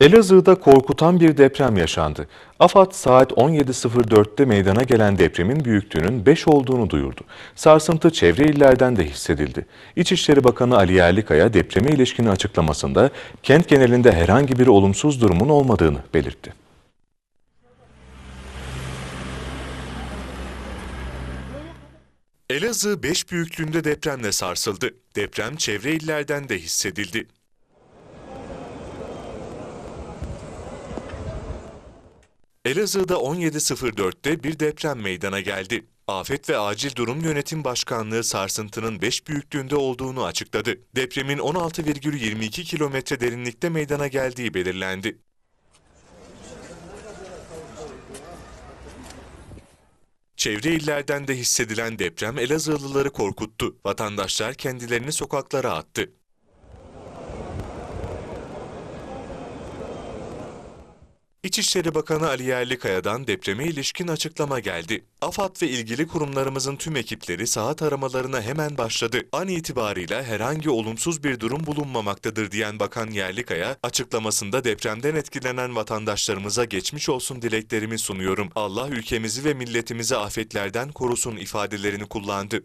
Elazığ'da korkutan bir deprem yaşandı. AFAD saat 17.04'te meydana gelen depremin büyüklüğünün 5 olduğunu duyurdu. Sarsıntı çevre illerden de hissedildi. İçişleri Bakanı Ali Yerlikaya depreme ilişkin açıklamasında kent genelinde herhangi bir olumsuz durumun olmadığını belirtti. Elazığ 5 büyüklüğünde depremle sarsıldı. Deprem çevre illerden de hissedildi. Elazığ'da 17.04'te bir deprem meydana geldi. Afet ve Acil Durum Yönetim Başkanlığı sarsıntının 5 büyüklüğünde olduğunu açıkladı. Depremin 16,22 kilometre derinlikte meydana geldiği belirlendi. Çevre illerden de hissedilen deprem Elazığlıları korkuttu. Vatandaşlar kendilerini sokaklara attı. İçişleri Bakanı Ali Yerlikaya'dan depreme ilişkin açıklama geldi. AFAD ve ilgili kurumlarımızın tüm ekipleri saat aramalarına hemen başladı. An itibarıyla herhangi olumsuz bir durum bulunmamaktadır diyen Bakan Yerlikaya, açıklamasında depremden etkilenen vatandaşlarımıza geçmiş olsun dileklerimi sunuyorum. Allah ülkemizi ve milletimizi afetlerden korusun ifadelerini kullandı.